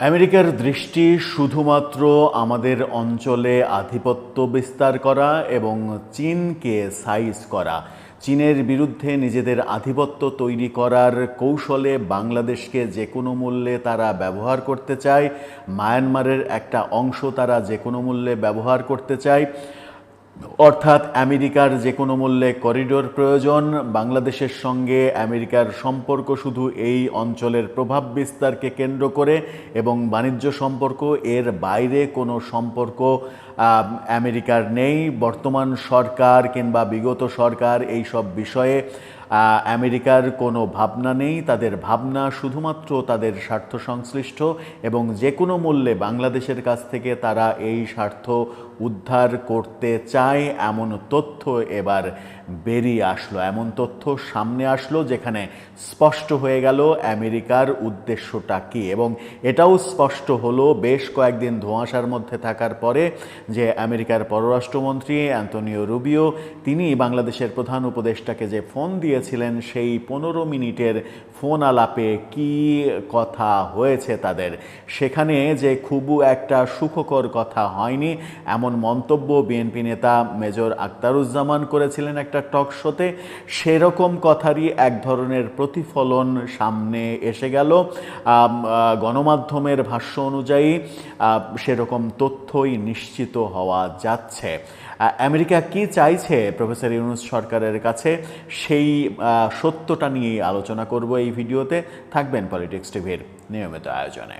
আমেরিকার দৃষ্টি শুধুমাত্র আমাদের অঞ্চলে আধিপত্য বিস্তার করা এবং চীনকে সাইজ করা। চীনের বিরুদ্ধে নিজেদের আধিপত্য তৈরি করার কৌশলে বাংলাদেশকে যে কোনো মূল্যে তারা ব্যবহার করতে চায়, মায়ানমারের একটা অংশ তারা যে কোনো মূল্যে ব্যবহার করতে চায়। অর্থাৎ আমেরিকার যে কোনো মূল্যে করিডোর প্রয়োজন, বাংলাদেশের সঙ্গে আমেরিকার সম্পর্ক শুধু এই অঞ্চলের প্রভাব বিস্তারকে কেন্দ্র করে এবং বাণিজ্য সম্পর্ক, এর বাইরে কোনো সম্পর্ক আমেরিকার নেই। বর্তমান সরকার কিংবা বিগত সরকার এই সব বিষয়ে আমেরিকার কোনো ভাবনা নেই। তাদের ভাবনা শুধুমাত্র তাদের স্বার্থ সংশ্লিষ্ট এবং যে কোনো মূল্যে বাংলাদেশের কাছ থেকে তারা এই স্বার্থ উদ্ধার করতে চায় এমন তথ্য এবার বেরিয়ে আসলো। এমন তথ্য সামনে আসলো যেখানে স্পষ্ট হয়ে গেল আমেরিকার উদ্দেশ্যটা কী এবং এটাও স্পষ্ট হলো বেশ কয়েকদিন ধোঁয়াশার মধ্যে থাকার পরে যে আমেরিকার পররাষ্ট্রমন্ত্রী অ্যান্তনিও রুবিও, তিনি বাংলাদেশের প্রধান উপদেষ্টাকে যে ফোন দিয়েছিলেন সেই পনেরো মিনিটের ফোন আলাপে কি কথা হয়েছে তাদের? সেখানে যে খুব একটা সুখকর কথা হয়নি, এমন মন্তব্য বিএনপি নেতা মেজর আক্তারুজ্জামান করেছিলেন একটা টক শোতে। সেরকম কথারই এক ধরনের প্রতিফলন সামনে এসে গেল। গণমাধ্যমের ভাষ্য অনুযায়ী সেরকম তথ্যই নিশ্চিত হওয়া যাচ্ছে। আমেরিকা কি চাইছে প্রফেসর ইউনুস সরকারের কাছে? সেই সত্যটা নিয়ে আলোচনা করব এই ভিডিওতে। থাকবেন পলিটিক্স টিভির নিয়মিত আয়োজনে।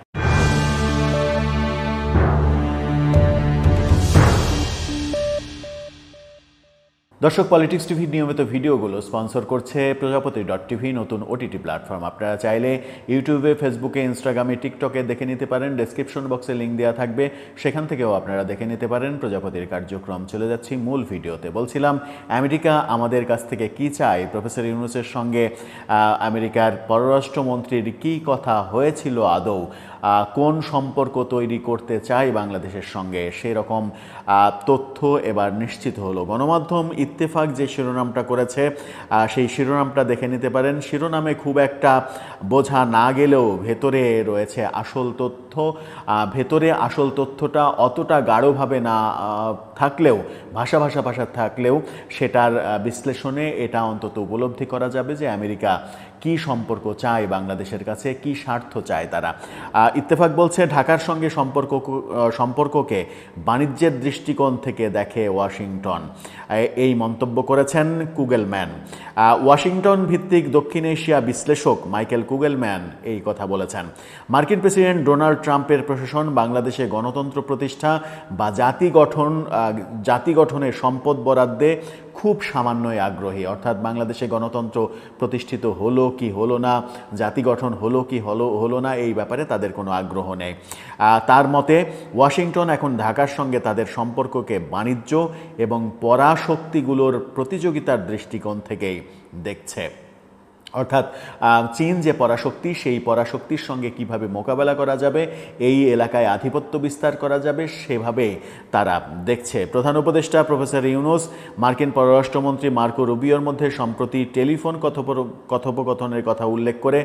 দর্শক পলিটিক্স টিভির নিয়মিত ভিডিওগুলো স্পন্সর করছে প্রজাপতি ডট টিভি নতুন ওটিটি প্ল্যাটফর্ম আপনারা চাইলে ইউটিউবে ফেসবুকে ইনস্টাগ্রামে টিকটকে দেখে নিতে পারেন। ডেসক্রিপশন বক্সে লিঙ্ক দেওয়া থাকবে। সেখান থেকেও আপনারা দেখে নিতে পারেন প্রজাপতির কার্যক্রম। চলে যাচ্ছি মূল ভিডিওতে। বলছিলাম আমেরিকা আমাদের কাছ থেকে কি চায়? প্রফেসর ইউনুসের সঙ্গে আমেরিকার পররাষ্ট্রমন্ত্রীর কি কথা হয়েছিল আদৌ? কোন সম্পর্ক তৈরি করতে চায় বাংলাদেশের সঙ্গে? সেরকম আহ, তথ্য এবার নিশ্চিত হলো। গণমাধ্যম ইত্তেফাক যে শিরোনামটা করেছে সেই শিরোনামটা দেখে নিতে পারেন। শিরোনামে খুব একটা বোঝা না গেলেও ভেতরে রয়েছে আসল তথ্য। ভেতরে আসল তথ্যটা অতটা গাঢ়ভাবে না থাকলেও, ভাষা ভাষা ভাষা থাকলেও সেটার বিশ্লেষণে এটা অন্তত উপলব্ধি করা যাবে যে আমেরিকা কি সম্পর্ক চায় বাংলাদেশের কাছে, কি স্বার্থ চায় তারা? ইত্তেফাক বলছে, ঢাকার সঙ্গে সম্পর্ক সম্পর্ককে বাণিজ্যের দৃষ্টিকোণ থেকে দেখে ওয়াশিংটন। এই মন্তব্য করেছেন কুগেলম্যান। ওয়াশিংটন ভিত্তিক দক্ষিণ এশিয়া বিশ্লেষক মাইকেল কুগেলম্যান এই কথা বলেছেন। মার্কিন প্রেসিডেন্ট ডোনাল্ড ট্রাম্পের প্রশাসন বাংলাদেশে গণতন্ত্র প্রতিষ্ঠা বা জাতি গঠন জাতি গঠনের সম্পদ বরাদ্দে খুব সামান্যই আগ্রহী। অর্থাৎ বাংলাদেশে গণতন্ত্র প্রতিষ্ঠিত হলো কি হলো না, জাতি গঠন হলো কি হলো হলো না, এই ব্যাপারে তাদের কোনো আগ্রহ নেই। তার মতে ওয়াশিংটন এখন ঢাকার সঙ্গে তাদের সম্পর্ককে বাণিজ্য এবং পরাশক্তিগুলোর প্রতিযোগিতার দৃষ্টিকোণ থেকেই দেখছে। অর্থাৎ চীন যে পরাশক্তি, সেই পরাশক্তির সঙ্গে কীভাবে মোকাবেলা করা যাবে, এই এলাকায় আধিপত্য বিস্তার করা যাবে, সেভাবে তারা দেখছে। প্রধান উপদেষ্টা প্রফেসর ইউনুস, মার্কিন পররাষ্ট্রমন্ত্রী মার্কো রুবিওর মধ্যে সম্প্রতি টেলিফোন কথোপকথনের কথা উল্লেখ করে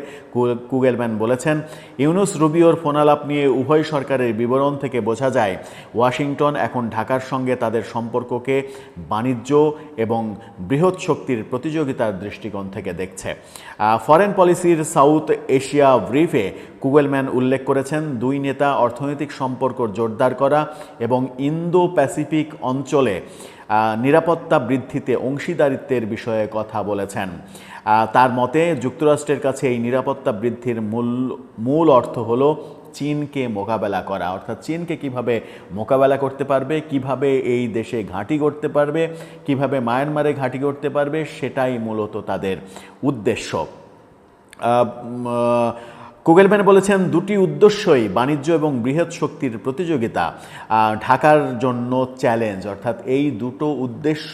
কুগেলম্যান বলেছেন, ইউনুস রুবিওর ফোনালাপ নিয়ে উভয় সরকারের বিবরণ থেকে বোঝা যায়, ওয়াশিংটন এখন ঢাকার সঙ্গে তাদের সম্পর্ককে বাণিজ্য এবং বৃহৎ শক্তির প্রতিযোগিতার দৃষ্টিকোণ থেকে দেখছে। ফরেন পলিসির সাউথ এশিয়া ব্রিফে কুগেলম্যান উল্লেখ করেছেন, দুই নেতা অর্থনৈতিক সম্পর্ক জোরদার করা এবং ইন্দো প্যাসিফিক অঞ্চলে নিরাপত্তা বৃদ্ধিতে অংশীদারিত্বের বিষয়ে কথা বলেছেন। তার মতে, যুক্তরাষ্ট্রের কাছে এই নিরাপত্তা বৃদ্ধির মূল মূল অর্থ হলো চীনকে মোকাবেলা করা, অর্থাৎ চীনকে কীভাবে মোকাবেলা করতে পারবে, কীভাবে এই দেশে ঘাঁটি করতে পারবে, কীভাবে মায়ানমারে ঘাঁটি করতে পারবে, সেটাই মূলত তাদের উদ্দেশ্য। কুগেলম্যান বলেছেন, দুটি উদ্দেশ্যই বাণিজ্য এবং বৃহৎ শক্তির প্রতিযোগিতা ঢাকার জন্য চ্যালেঞ্জ। অর্থাৎ এই দুটো উদ্দেশ্য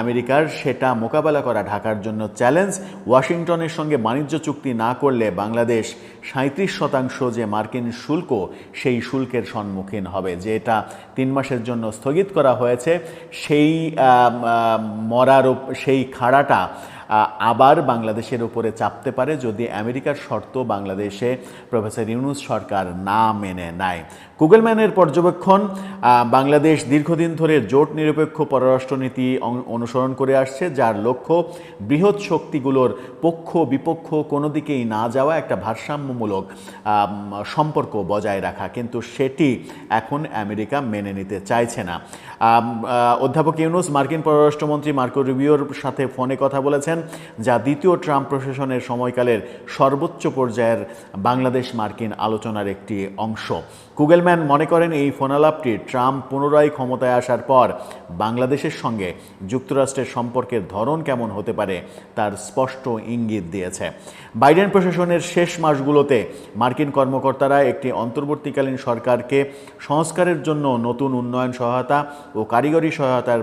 আমেরিকার, সেটা মোকাবেলা করা ঢাকার জন্য চ্যালেঞ্জ। ওয়াশিংটনের সঙ্গে বাণিজ্য চুক্তি না করলে বাংলাদেশ সাঁত্রিশ শতাংশ যে মার্কিন শুল্ক, সেই শুল্কের সম্মুখীন হবে। যেটা তিন মাসের জন্য স্থগিত করা হয়েছে, সেই মরার সেই খাড়াটা আবার বাংলাদেশের উপরে চাপতে পারে যদি আমেরিকার শর্ত বাংলাদেশে প্রফেসর ইউনুস সরকার না মেনে নেয়। গুগলম্যানের পর্যবেক্ষণ বাংলাদেশ দীর্ঘদিন ধরে জোট নিরপেক্ষ পররাষ্ট্রনীতি অনুসরণ করে আসছে, যার লক্ষ্য বৃহৎ শক্তিগুলোর পক্ষ বিপক্ষ কোনো দিকেই না যাওয়া একটা ভারসাম্যমূলক সম্পর্ক বজায় রাখা। কিন্তু সেটি এখন আমেরিকা মেনে নিতে চাইছে না। অধ্যাপক ইউনুস মার্কিন পররাষ্ট্রমন্ত্রী মার্কো রুবিওর সাথে ফোনে কথা বলেছেন, যা দ্বিতীয় ট্রাম্প প্রশাসনের সময়কালের সর্বোচ্চ পর্যায়ের বাংলাদেশ মার্কিন আলোচনার একটি অংশ। গুগলম্যান মনে করেন এই ফোনালাপটি ট্রাম্প পুনরায় ক্ষমতায় আসার পর বাংলাদেশের সঙ্গে যুক্তরাষ্ট্রের সম্পর্কের ধরন কেমন হতে পারে তার স্পষ্ট ইঙ্গিত দিয়েছে। বাইডেন প্রশাসনের শেষ মাসগুলোতে মার্কিন কর্মকর্তারা একটি অন্তর্বর্তীকালীন সরকারকে সংস্কারের জন্য নতুন উন্নয়ন সহায়তা ও কারিগরি সহায়তার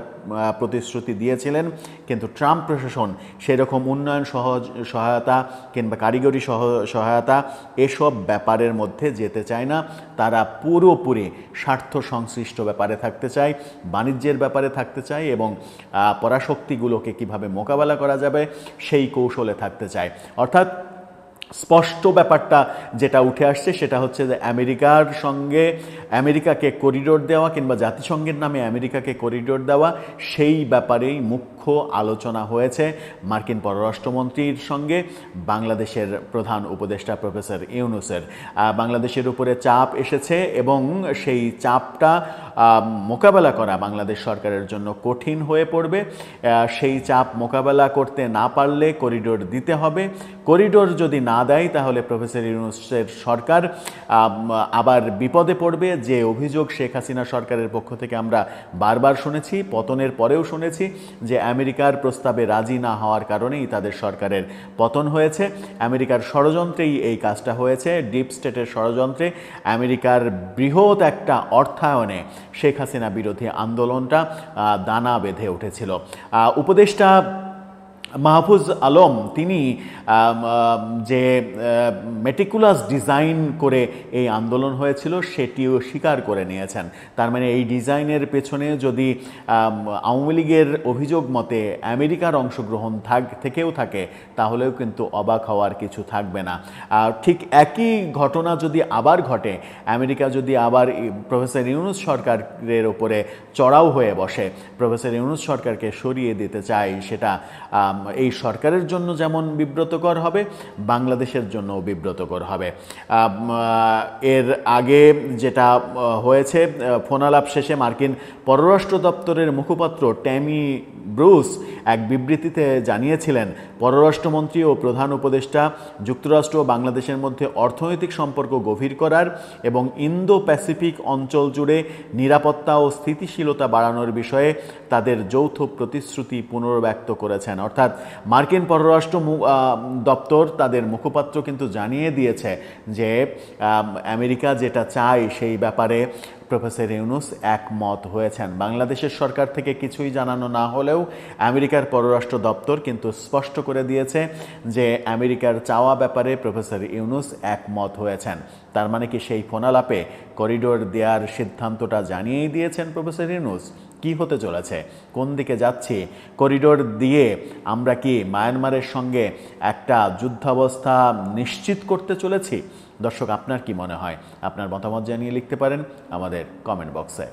প্রতিশ্রুতি দিয়েছিলেন, কিন্তু ট্রাম্প প্রশাসন সেরকম উন্নয়ন সহজ, সহায়তা কিংবা কারিগরি সহ, সহায়তা এসব ব্যাপারের মধ্যে যেতে চায় না। তারা পুরোপুরি স্বার্থ সংশ্লিষ্ট ব্যাপারে থাকতে চায়, বাণিজ্যের ব্যাপারে থাকতে চায় এবং পরাশক্তিগুলোকে কীভাবে মোকাবেলা করা যাবে সেই কৌশলে থাকতে চায়। অর্থাৎ স্পষ্ট ব্যাপারটা যেটা উঠে আসছে সেটা হচ্ছে যে আমেরিকার সঙ্গে, আমেরিকাকে করিডোর দেওয়া কিংবা জাতিসংঘের নামে আমেরিকাকে করিডোর দেওয়া, সেই ব্যাপারেই মুখ্য আলোচনা হয়েছে। মার্কিন পররাষ্ট্রমন্ত্রীর সঙ্গে বাংলাদেশের প্রধান উপদেষ্টা প্রফেসর ইউনুসের। বাংলাদেশের উপরে চাপ এসেছে এবং সেই চাপটা মোকাবেলা করা বাংলাদেশ সরকারের জন্য কঠিন হয়ে পড়বে। সেই চাপ মোকাবেলা করতে না পারলে করিডোর দিতে হবে। করিডোর যদি না দেয়, তাহলে প্রফেসর ইউনুসের সরকার আবার বিপদে পড়বে। যে অভিযোগ শেখ হাসিনা সরকারের পক্ষ থেকে আমরা বারবার শুনেছি, পতনের পরেও শুনেছি যে আমেরিকার প্রস্তাবে রাজি না হওয়ার কারণেই তাদের সরকারের পতন হয়েছে। আমেরিকার ষড়যন্ত্রেই এই কাজটা হয়েছে। ডিপ স্টেটের ষড়যন্ত্রে আমেরিকার বৃহৎ একটা অর্থায়নে শেখ হাসিনা বিরোধী আন্দোলনটা দানা বেঁধে উঠেছিল। উপদেষ্টা মাহফুজ আলম, তিনি যে মেটিকুলাস ডিজাইন করে এই আন্দোলন হয়েছিল, সেটিও স্বীকার করে নিয়েছেন। তার মানে এই ডিজাইনের পেছনে যদি আওয়ামী লীগের অভিযোগ মতে আমেরিকার অংশগ্রহণ থাক, থেকেও থাকে, তাহলেও কিন্তু অবাক হওয়ার কিছু থাকবে না। আর ঠিক একই ঘটনা যদি আবার ঘটে, আমেরিকা যদি আবার প্রফেসর ইউনুস সরকারের ওপরে চড়াও হয়ে বসে, প্রফেসর ইউনুস সরকারকে সরিয়ে দিতে চাই সেটা এই সরকারের জন্য যেমন বিব্রতকর হবে, বাংলাদেশের জন্যও বিব্রতকর হবে। এর আগে যেটা হয়েছে ফোনালাপ শেষে মার্কিন পররাষ্ট্র দপ্তরের মুখপাত্র ট্যামি ব্রুস এক বিবৃতিতে জানিয়েছিলেন, পররাষ্ট্রমন্ত্রী ও প্রধান উপদেষ্টা যুক্তরাষ্ট্র ও বাংলাদেশের মধ্যে অর্থনৈতিক সম্পর্ক গভীর করার এবং ইন্দো প্যাসিফিক অঞ্চল জুড়ে নিরাপত্তা ও স্থিতিশীলতা বাড়ানোর বিষয়ে তাদের যৌথ প্রতিশ্রুতি পুনর্ব্যক্ত করেছেন। অর্থাৎ মার্কিন পররাষ্ট্র দপ্তর তাদের মুখপাত্র কিন্তু জানিয়ে দিয়েছে যে আমেরিকা যেটা চায় সেই ব্যাপারে প্রফেসর ইউনুস একমত হয়েছেন। বাংলাদেশের সরকার থেকে কিছুই জানানো না হলেও আমেরিকার পররাষ্ট্র দপ্তর কিন্তু স্পষ্ট করে দিয়েছে যে, আমেরিকার চাওয়া ব্যাপারে প্রফেসর ইউনুস একমত হয়েছেন। তার মানে কি সেই ফোনালাপে করিডোর দেওয়ার সিদ্ধান্তটা জানিয়েই দিয়েছেন প্রফেসর ইউনুস? কি হতে চলেছে? কোন দিকে যাচ্ছি? করিডোর দিয়ে আমরা কি মায়ানমারের সঙ্গে একটা যুদ্ধাবস্থা নিশ্চিত করতে চলেছি? দর্শক, আপনার কি মনে হয়? আপনার মতামত জানিয়ে লিখতে পারেন আমাদের কমেন্ট বক্সে